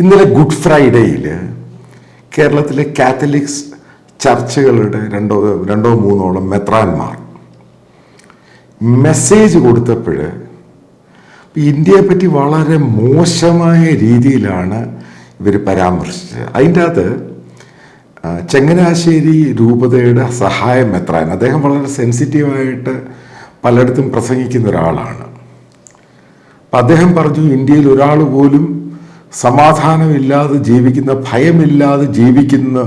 ഇന്നലെ ഗുഡ് ഫ്രൈഡേയിൽ കേരളത്തിലെ കാത്തലിക്സ് ചർച്ചുകളുടെ രണ്ടോ രണ്ടോ മൂന്നോളം മെത്രാന്മാർ മെസ്സേജ് കൊടുത്തപ്പോൾ ഇന്ത്യയെ പറ്റി വളരെ മോശമായ രീതിയിലാണ് ഇവർ പരാമർശിച്ചത്. അതിന്റെ അകത്ത് ചങ്ങനാശ്ശേരി രൂപതയുടെ സഹായ മെത്രാൻ. അദ്ദേഹം വളരെ സെൻസിറ്റീവായിട്ട് പലയിടത്തും പ്രസംഗിക്കുന്ന ഒരാളാണ്. അപ്പം അദ്ദേഹം പറഞ്ഞു ഇന്ത്യയിൽ ഒരാൾ പോലും സമാധാനമില്ലാതെ ജീവിക്കുന്ന ഭയമില്ലാതെ ജീവിക്കുന്ന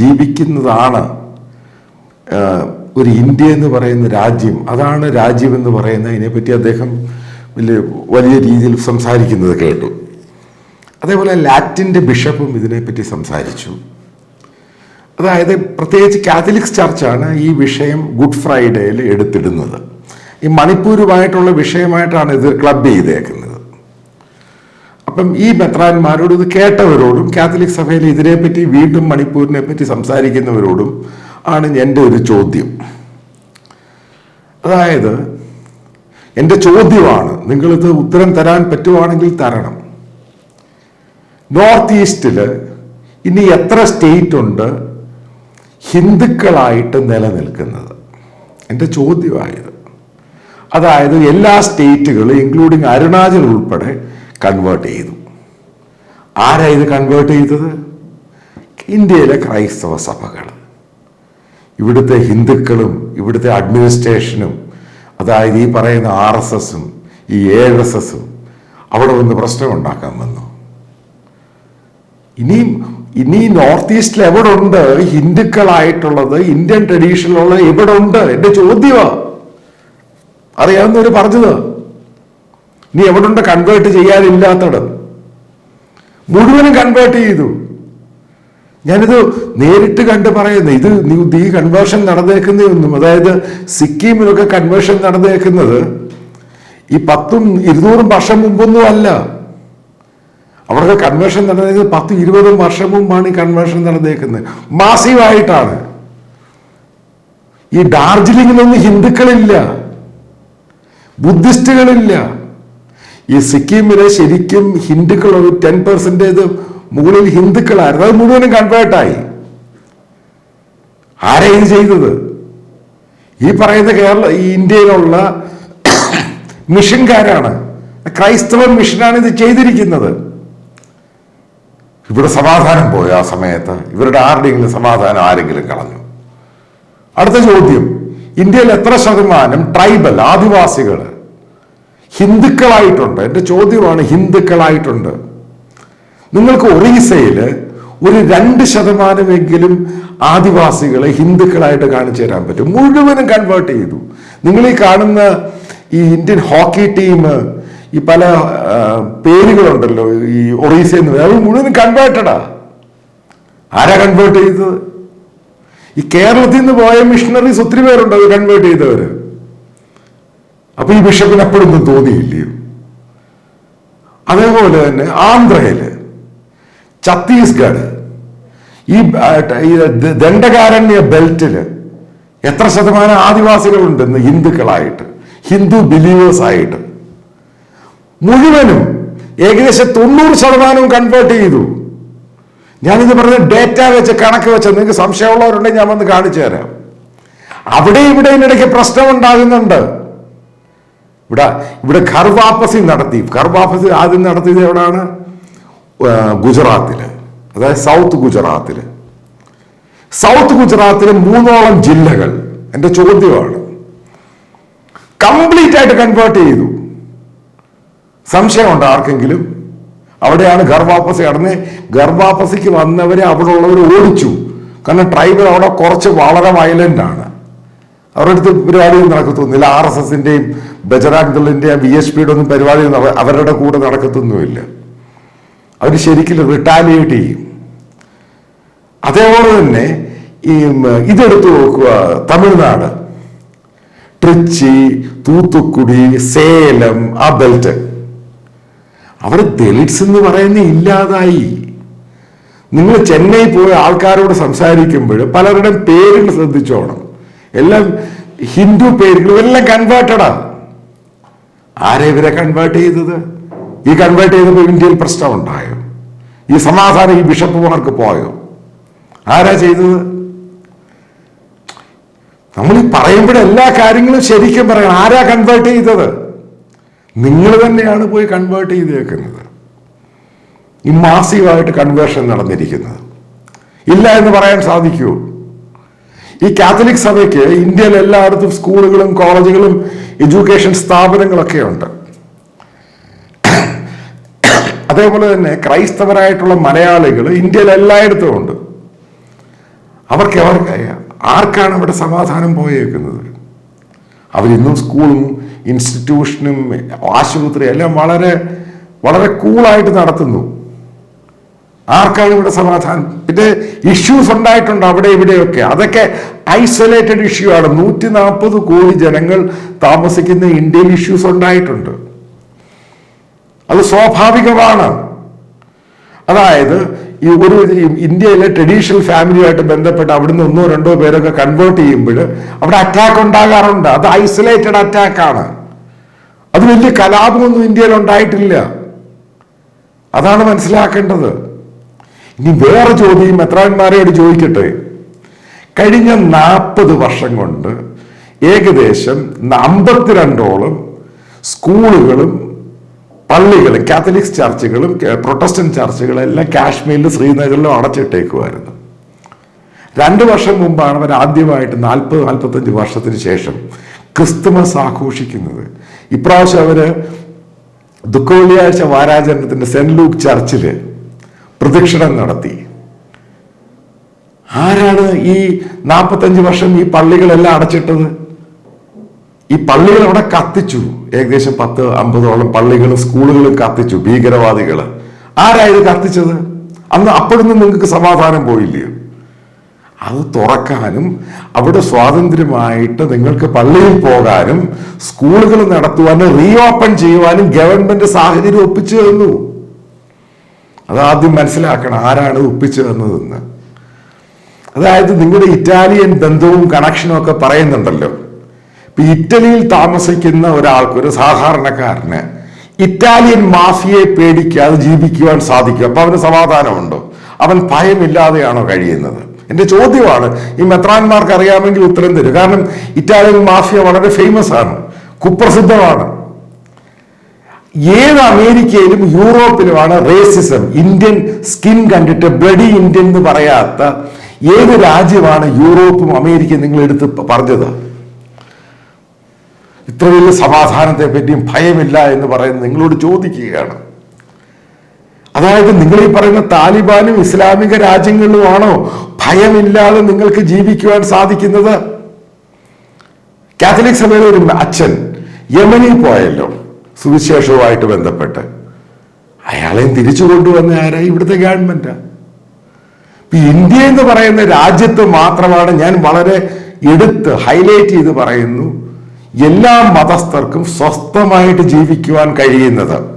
ജീവിക്കുന്നതാണ് ഒരു ഇന്ത്യ എന്ന് പറയുന്ന രാജ്യം. അതാണ് രാജ്യം എന്ന് പറയുന്ന അതിനെപ്പറ്റി അദ്ദേഹം വലിയ വലിയ രീതിയിൽ സംസാരിക്കുന്നത് കേട്ടു. അതേപോലെ ലാറ്റിന്റെ ബിഷപ്പും ഇതിനെപ്പറ്റി സംസാരിച്ചു. അതായത് പ്രത്യേകിച്ച് കാത്തലിക്സ് ചർച്ചാണ് ഈ വിഷയം ഗുഡ് ഫ്രൈഡേയിൽ എടുത്തിടുന്നത്. ഈ മണിപ്പൂരുമായിട്ടുള്ള വിഷയമായിട്ടാണ് ഇത് ക്ലബ് ചെയ്തേക്കുന്നത്. അപ്പം ഈ മെത്രാന്മാരോട് ഇത് കേട്ടവരോടും കാത്തലിക് സഭയിൽ ഇതിനെപ്പറ്റി വീണ്ടും മണിപ്പൂരിനെ പറ്റി സംസാരിക്കുന്നവരോടും ആണ് എന്റെ ഒരു ചോദ്യം. അതായത് എന്റെ ചോദ്യമാണ് നിങ്ങളിത് ഉത്തരം തരാൻ പറ്റുവാണെങ്കിൽ തരണം. നോർത്ത് ഈസ്റ്റിൽ ഇനി എത്ര സ്റ്റേറ്റ് ഉണ്ട് ഹിന്ദുക്കളായിട്ട് നിലനിൽക്കുന്നത്? എന്റെ ചോദ്യമായത്. അതായത് എല്ലാ സ്റ്റേറ്റുകളും ഇൻക്ലൂഡിങ് അരുണാചൽ ഉൾപ്പെടെ കൺവേർട്ട് ചെയ്തു. ആരാ കൺവേർട്ട് ചെയ്തത്? ഇന്ത്യയിലെ ക്രൈസ്തവ സഭകൾ. ഇവിടുത്തെ ഹിന്ദുക്കളും ഇവിടുത്തെ അഡ്മിനിസ്ട്രേഷനും അതായത് ഈ പറയുന്ന ആർ എസ് എസും ഈ എ എസ് എസും അവിടെ വന്ന് പ്രശ്നം ഉണ്ടാക്കാൻ വന്നു. ഇനിയും ഇനി നോർത്ത് ഈസ്റ്റിൽ എവിടെ ഉണ്ട് ഹിന്ദുക്കളായിട്ടുള്ളത് ഇന്ത്യൻ ട്രഡീഷനിലുള്ള എവിടെ ഉണ്ട് എന്റെ ചോദ്യമാ. അറിയാവുന്നവര് പറഞ്ഞത്. നീ എവിടെ ഉണ്ട് കൺവേർട്ട് ചെയ്യാനില്ലാത്തത് മുഴുവനും കൺവേർട്ട് ചെയ്തു. ഞാനിത് നേരിട്ട് കണ്ട് പറയുന്നു ഇത് ഈ കൺവേർഷൻ നടന്നേക്കുന്നതൊന്നും അതായത് സിക്കിമിലൊക്കെ കൺവേർഷൻ നടന്നേക്കുന്നത് ഈ പത്തും ഇരുന്നൂറും വർഷം മുമ്പൊന്നും അല്ല. അവരുടെ കൺവേർഷൻ നടന്നേക്കുന്നത് പത്തും ഇരുപതും വർഷം മുമ്പാണ് ഈ കൺവേർഷൻ നടന്നേക്കുന്നത്. മാസീവായിട്ടാണ് ഈ ഡാർജിലിംഗിലൊന്നും ഹിന്ദുക്കളില്ല. ബുദ്ധിസ്റ്റുകളില്ല. ഈ സിക്കിമിലെ ശരിക്കും ഹിന്ദുക്കൾ ഒരു ടെൻ പെർസെന്റേജ് മുകളിൽ ഹിന്ദുക്കളായിരുന്നു. അത് മുഴുവനും കൺവേർട്ടായി ആരെയും ചെയ്തത്? ഈ പറയുന്ന കേരള ഈ ഇന്ത്യയിലുള്ള മിഷൻകാരാണ്. ക്രൈസ്തവ മിഷനാണ് ഇത് ചെയ്തിരിക്കുന്നത്. ഇവിടെ സമാധാനം പോയി ആ സമയത്ത്. ഇവരുടെ ആരുടെയെങ്കിലും സമാധാനം ആരെങ്കിലും കളഞ്ഞു. അടുത്ത ചോദ്യം. ഇന്ത്യയിൽ എത്ര ശതമാനം ട്രൈബൽ ആദിവാസികൾ ഹിന്ദുക്കളായിട്ടുണ്ട്. എന്റെ ചോദ്യമാണ് ഹിന്ദുക്കളായിട്ടുണ്ട്. നിങ്ങൾക്ക് ഒറീസയിൽ ഒരു രണ്ട് ശതമാനമെങ്കിലും ആദിവാസികളെ ഹിന്ദുക്കളായിട്ട് കാണിച്ചു തരാൻ പറ്റും. മുഴുവനും കൺവേർട്ട് ചെയ്തു. നിങ്ങൾ ഈ കാണുന്ന ഈ ഇന്ത്യൻ ഹോക്കി ടീം ഈ പല പേരുകളുണ്ടല്ലോ ഈ ഒറീസ എന്ന് പറയുന്നത് അത് മുഴുവനും കൺവേർട്ടഡാ ആരാ കൺവേർട്ട് ചെയ്തത്? ഈ കേരളത്തിൽ നിന്ന് പോയ മിഷണറീസ് ഒത്തിരി പേരുണ്ട് അത് കൺവേർട്ട് ചെയ്തവര്? അപ്പൊ ഈ ബിഷപ്പിന് എപ്പോഴൊന്നും തോന്നിയില്ലയോ അതേപോലെ തന്നെ ആന്ധ്രയിൽ ഛത്തീസ്ഗഡ് ഈ ദണ്ഡകാരണ്യ ബെൽറ്റിൽ എത്ര ശതമാനം ആദിവാസികളുണ്ടെന്ന് ഹിന്ദുക്കളായിട്ട് ഹിന്ദു ബിലീവേഴ്സ് ആയിട്ട് മുഴുവനും ഏകദേശം തൊണ്ണൂറ് ശതമാനവും കൺവേർട്ട് ചെയ്തു. ഞാനിത് പറഞ്ഞ ഡേറ്റ വെച്ച് കണക്ക് വെച്ച് നിങ്ങൾക്ക് സംശയമുള്ളവരുണ്ടെങ്കിൽ ഞാൻ വന്ന് കാണിച്ചു തരാം. അവിടെ ഇവിടെ ഇടയ്ക്ക് പ്രശ്നം ഉണ്ടാകുന്നുണ്ട്. ഇവിടെ ഇവിടെ ഘർ വാപ്പസി നടത്തി. ഘർ വാപ്പസി ആദ്യം നടത്തിയത് എവിടെയാണ് ഗുജറാത്തിൽ അതായത് സൗത്ത് ഗുജറാത്തിൽ. സൗത്ത് ഗുജറാത്തിലെ മൂന്നോളം ജില്ലകൾ എന്റെ ചോദ്യമാണ്. കംപ്ലീറ്റ് ആയിട്ട് കൺവേർട്ട് ചെയ്തു. സംശയമുണ്ട് ആർക്കെങ്കിലും? അവിടെയാണ് ഗർഭാപ്പസി നടന്ന്. ഗർഭാപ്പസിക്ക് വന്നവരെ അവിടെ ഉള്ളവർ ഓടിച്ചു. കാരണം ട്രൈബൽ അവിടെ കുറച്ച് വളരെ വയലന്റ് ആണ്. അവരുടെ അടുത്ത് പരിപാടിയൊന്നും നടക്കത്തൊന്നുമില്ല. ആർ എസ് എസിന്റെയും ബജറാങ് ദളിന്റെയും ബി എസ് പിയുടെ ഒന്നും പരിപാടിയൊന്നും അവരുടെ കൂടെ നടക്കത്തൊന്നുമില്ല. അവർ ശരിക്കും റിട്ടാലിയേറ്റ് ചെയ്യും. അതേപോലെ തന്നെ ഈ ഇതെടുത്തു നോക്കുക. തമിഴ്നാട്. ട്രിച്ചി തൂത്തുക്കുടി സേലം ആ ബെൽറ്റ്. അവർ ദളിറ്റ്സ് എന്ന് പറയുന്ന ഇല്ലാതായി. നിങ്ങൾ ചെന്നൈ പോയ ആൾക്കാരോട് സംസാരിക്കുമ്പോൾ പലരുടെയും പേരുകൾ ശ്രദ്ധിച്ചോണം. എല്ലാം ഹിന്ദു പേരുകളും എല്ലാം കൺവേർട്ടഡാണ് ആരെ ഇവരെ കൺവേർട്ട് ചെയ്തത്? ഈ കൺവേർട്ട് ചെയ്തപ്പോൾ ഇന്ത്യയിൽ പ്രശ്നം ഉണ്ടായോ? ഈ സമാധാനം ഈ ബിഷപ്പുമാർക്ക് പോയോ? ആരാ ചെയ്തത്? നമ്മൾ ഈ പറയുമ്പോൾ എല്ലാ കാര്യങ്ങളും ശരിക്കും പറയണം. ആരാ കൺവേർട്ട് ചെയ്തത്? നിങ്ങൾ തന്നെയാണ് പോയി കൺവേർട്ട് ചെയ്തേക്കുന്നത്. ഈ മാസീവായിട്ട് കൺവേർഷൻ നടന്നിരിക്കുന്നത്. ഇല്ല എന്ന് പറയാൻ സാധിക്കുമോ? ഈ കാത്തലിക് സഭയ്ക്ക് ഇന്ത്യയിൽ എല്ലായിടത്തും സ്കൂളുകളും കോളേജുകളും എഡ്യൂക്കേഷൻ സ്ഥാപനങ്ങളൊക്കെ ഉണ്ട് അതേപോലെ തന്നെ ക്രൈസ്തവരായിട്ടുള്ള മലയാളികൾ ഇന്ത്യയിൽ എല്ലായിടത്തും ഉണ്ട്. അവർക്ക് അവർക്ക് ആർക്കാണ് ഇവിടെ സമാധാനം പോയേക്കുന്നത്? അവരിന്നും സ്കൂളും ഇൻസ്റ്റിറ്റ്യൂഷനും ആശുപത്രി എല്ലാം വളരെ വളരെ കൂളായിട്ട് നടത്തുന്നു. ആർക്കാണ് ഇവിടെ സമാധാനം? പിന്നെ ഇഷ്യൂസ് ഉണ്ടായിട്ടുണ്ട് അവിടെ ഇവിടെയൊക്കെ. അതൊക്കെ ഐസൊലേറ്റഡ് ഇഷ്യൂ ആണ്. നൂറ്റി നാൽപ്പത് കോടി ജനങ്ങൾ താമസിക്കുന്ന ഇന്ത്യയിൽ ഇഷ്യൂസ് ഉണ്ടായിട്ടുണ്ട്. അത് സ്വാഭാവികമാണ്. അതായത് ഈ ഒരു ഇന്ത്യയിലെ ട്രഡീഷണൽ ഫാമിലിയുമായിട്ട് ബന്ധപ്പെട്ട് അവിടുന്ന് ഒന്നോ രണ്ടോ പേരൊക്കെ കൺവേർട്ട് ചെയ്യുമ്പോൾ അവിടെ അറ്റാക്ക് ഉണ്ടാകാറുണ്ട്. അത് ഐസൊലേറ്റഡ് അറ്റാക്കാണ് അത് വലിയ കലാപമൊന്നും ഇന്ത്യയിൽ ഉണ്ടായിട്ടില്ല. അതാണ് മനസ്സിലാക്കേണ്ടത്. ഇനി വേറെ ചോദ്യം മെത്രാന്മാരോട് ചോദിക്കട്ടെ. കഴിഞ്ഞ നാൽപ്പത് വർഷം കൊണ്ട് ഏകദേശം അമ്പത്തിരണ്ടോളം സ്കൂളുകളും പള്ളികളും കാത്തലിക്സ് ചർച്ചുകളും പ്രൊട്ടസ്റ്റന്റ് ചർച്ചുകളും എല്ലാം കാശ്മീരിലും ശ്രീനഗറിലും അടച്ചിട്ടേക്കുമായിരുന്നു രണ്ട് വർഷം മുമ്പാണ് അവർ ആദ്യമായിട്ട് നാൽപ്പത് നാൽപ്പത്തഞ്ച് വർഷത്തിന് ശേഷം ക്രിസ്തുമസ് ആഘോഷിക്കുന്നത്. ഇപ്രാവശ്യം അവർ ദുഃഖവെള്ളിയാഴ്ച വാരാചരണത്തിന്റെ സെന്റ് ലൂക്ക് ചർച്ചിൽ പ്രദക്ഷിണം നടത്തി. ആരാണ് ഈ നാൽപ്പത്തഞ്ച് വർഷം ഈ പള്ളികളെല്ലാം അടച്ചിട്ടത്? ഈ പള്ളികൾ അവിടെ കത്തിച്ചു. ഏകദേശം പത്ത് അമ്പതോളം പള്ളികളും സ്കൂളുകളും കത്തിച്ചു ഭീകരവാദികൾ. ആരായത് കത്തിച്ചത്? അന്ന് അപ്പോഴൊന്നും നിങ്ങൾക്ക് സമാധാനം പോയില്ലയോ അത് തുറക്കാനും അവിടെ സ്വാതന്ത്ര്യമായിട്ട് നിങ്ങൾക്ക് പള്ളിയിൽ പോകാനും സ്കൂളുകൾ നടത്തുവാനും റീ ഓപ്പൺ ചെയ്യുവാനും ഗവൺമെന്റ് സാഹചര്യം ഒപ്പിച്ചു തന്നു. അതാദ്യം മനസ്സിലാക്കണം ആരാണ് ഒപ്പിച്ചു തന്നതെന്ന് അതായത് നിങ്ങളുടെ ഇറ്റാലിയൻ ബന്ധവും കണക്ഷനും ഒക്കെ പറയുന്നുണ്ടല്ലോ. ഇപ്പൊ ഇറ്റലിയിൽ താമസിക്കുന്ന ഒരാൾക്ക് ഒരു സാധാരണക്കാരന് ഇറ്റാലിയൻ മാഫിയയെ പേടിക്കാതെ ജീവിക്കുവാൻ സാധിക്കും. അപ്പൊ അവന് സമാധാനമുണ്ടോ? അവൻ ഭയമില്ലാതെയാണോ കഴിയുന്നത്? എന്റെ ചോദ്യമാണ് ഈ മെത്രാന്മാർക്ക് അറിയാമെങ്കിൽ ഉത്തരം തരും. കാരണം ഇറ്റാലിയൻ മാഫിയ വളരെ ഫേമസ് ആണ് കുപ്രസിദ്ധമാണ്. ഏത് അമേരിക്കയിലും യൂറോപ്പിലുമാണ് റേസിസം ഇന്ത്യൻ സ്കിൻ കണ്ടിട്ട് ബ്ലഡി ഇന്ത്യൻ എന്ന് പറയാത്ത ഏത് രാജ്യമാണ് യൂറോപ്പും അമേരിക്കയും നിങ്ങൾ എടുത്ത് പറഞ്ഞത്? ഇത്ര വലിയ സമാധാനത്തെ പറ്റിയും ഭയമില്ല എന്ന് പറയുന്നത് നിങ്ങളോട് ചോദിക്കുകയാണ്. അതായത് നിങ്ങൾ ഈ പറയുന്ന താലിബാനും ഇസ്ലാമിക രാജ്യങ്ങളിലുമാണോ ഭയമില്ലാതെ നിങ്ങൾക്ക് ജീവിക്കുവാൻ സാധിക്കുന്നത്? കാത്തലിക് സഭയിലെ ഒരു അച്ഛൻ യമനിൽ പോയല്ലോ. സുവിശേഷവുമായിട്ട് ബന്ധപ്പെട്ട് അയാളെയും തിരിച്ചു കൊണ്ടുവന്ന ആരാ? ഇവിടുത്തെ ഗവൺമെന്റാ. ഇന്ത്യ എന്ന് പറയുന്ന രാജ്യത്ത് മാത്രമാണ് ഞാൻ വളരെ എടുത്ത് ഹൈലൈറ്റ് ചെയ്ത് പറയുന്നു എല്ലാ മതസ്ഥർക്കും സ്വസ്ഥമായിട്ട് ജീവിക്കുവാൻ കഴിയുന്നത്.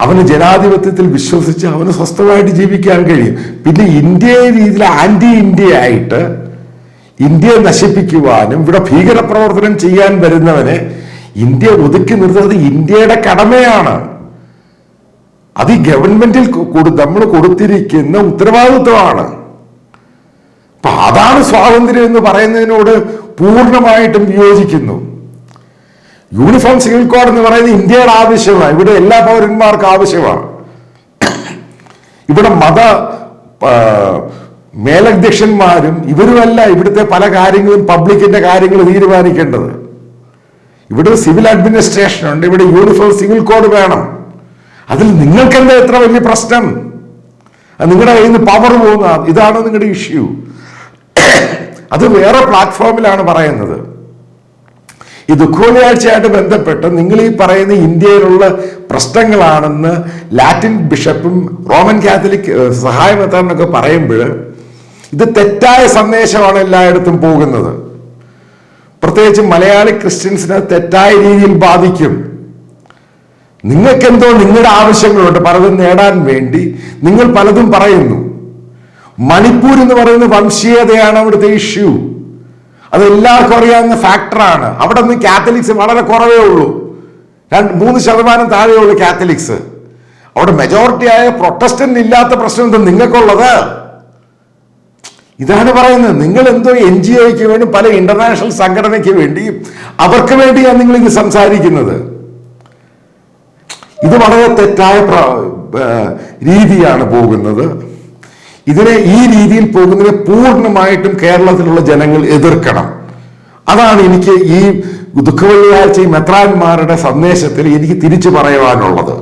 അവന് ജനാധിപത്യത്തിൽ വിശ്വസിച്ച് അവന് സ്വസ്ഥമായിട്ട് ജീവിക്കാൻ കഴിയും. പിന്നെ ഇന്ത്യ രീതിയിൽ ആന്റി ഇന്ത്യ ആയിട്ട് ഇന്ത്യയെ നശിപ്പിക്കുവാനും ഇവിടെ ഭീകരപ്രവർത്തനം ചെയ്യാൻ വരുന്നവനെ ഇന്ത്യ ഒതുക്കി നിർത്തുന്നത് ഇന്ത്യയുടെ കടമയാണ്. അത് ഈ ഗവൺമെന്റിൽ നമ്മൾ കൊടുത്തിരിക്കുന്ന ഉത്തരവാദിത്വമാണ്. അപ്പൊ അതാണ് സ്വാതന്ത്ര്യം എന്ന് പറയുന്നതിനോട് പൂർണമായിട്ടും വിയോജിക്കുന്നു യൂണിഫോം സിവിൽ കോഡ് എന്ന് പറയുന്നത് ഇന്ത്യയുടെ ആവശ്യമാണ്. ഇവിടെ എല്ലാ പൗരന്മാർക്കും ആവശ്യമാണ്. ഇവിടെ മത മേലധ്യക്ഷന്മാരും ഇവരുമല്ല ഇവിടുത്തെ പല കാര്യങ്ങളും പബ്ലിക്കിന്റെ കാര്യങ്ങൾ തീരുമാനിക്കേണ്ടത്. ഇവിടെ സിവിൽ അഡ്മിനിസ്ട്രേഷൻ ഉണ്ട് ഇവിടെ യൂണിഫോം സിവിൽ കോഡ് വേണം. അതിൽ നിങ്ങൾക്ക് എന്താ എത്ര വലിയ പ്രശ്നം? നിങ്ങളുടെ കയ്യിൽ നിന്ന് പവർ പോകുന്ന ഇതാണ് നിങ്ങളുടെ ഇഷ്യൂ അത് വേറെ പ്ലാറ്റ്ഫോമിലാണ് പറയുന്നത്. ഈ ദുഃഖവെള്ളിയാഴ്ചയായിട്ട് ബന്ധപ്പെട്ട് നിങ്ങൾ ഈ പറയുന്ന ഇന്ത്യയിലുള്ള പ്രശ്നങ്ങളാണെന്ന് ലാറ്റിൻ ബിഷപ്പും റോമൻ കാത്തലിക് സഹായമെത്താനൊക്കെ പറയുമ്പോൾ ഇത് തെറ്റായ സന്ദേശമാണ് എല്ലായിടത്തും പോകുന്നത്. പ്രത്യേകിച്ച് മലയാളി ക്രിസ്ത്യൻസിനെ തെറ്റായ രീതിയിൽ ബാധിക്കും. നിങ്ങൾക്കെന്തോ നിങ്ങളുടെ ആവശ്യങ്ങളുണ്ട്. പലതും നേടാൻ വേണ്ടി നിങ്ങൾ പലതും പറയുന്നു. മണിപ്പൂർ എന്ന് പറയുന്ന വംശീയതയാണ് അവിടുത്തെ ഇഷ്യൂ അത് എല്ലാവർക്കും അറിയാവുന്ന ഫാക്ടറാണ് അവിടെ നിന്ന് കാത്തലിക്സ് വളരെ കുറവേ ഉള്ളൂ. രണ്ട് മൂന്ന് ശതമാനം താഴെയുള്ളൂ കാത്തലിക്സ് അവിടെ മെജോറിറ്റി ആയ പ്രൊട്ടസ്റ്റന്റ് ഇല്ലാത്ത പ്രശ്നം എന്താ നിങ്ങൾക്കുള്ളത്? ഇതാണ് പറയുന്നത്. നിങ്ങൾ എന്തോ എൻ ജി ഒക്ക് വേണ്ടി പല ഇന്റർനാഷണൽ സംഘടനയ്ക്ക് വേണ്ടിയും അവർക്ക് വേണ്ടിയാണ് നിങ്ങൾ ഇത് സംസാരിക്കുന്നത്. ഇത് വളരെ തെറ്റായ രീതിയാണ് പോകുന്നത്. ഇതിനെ ഈ രീതിയിൽ പോകുന്നതിനെ പൂർണമായിട്ടും കേരളത്തിലുള്ള ജനങ്ങൾ എതിർക്കണം. അതാണ് എനിക്ക് ഈ ദുഃഖവെള്ളിയാഴ്ച ഈ മെത്രാന്മാരുടെ സന്ദേശത്തിൽ എനിക്ക് തിരിച്ചു പറയുവാനുള്ളത്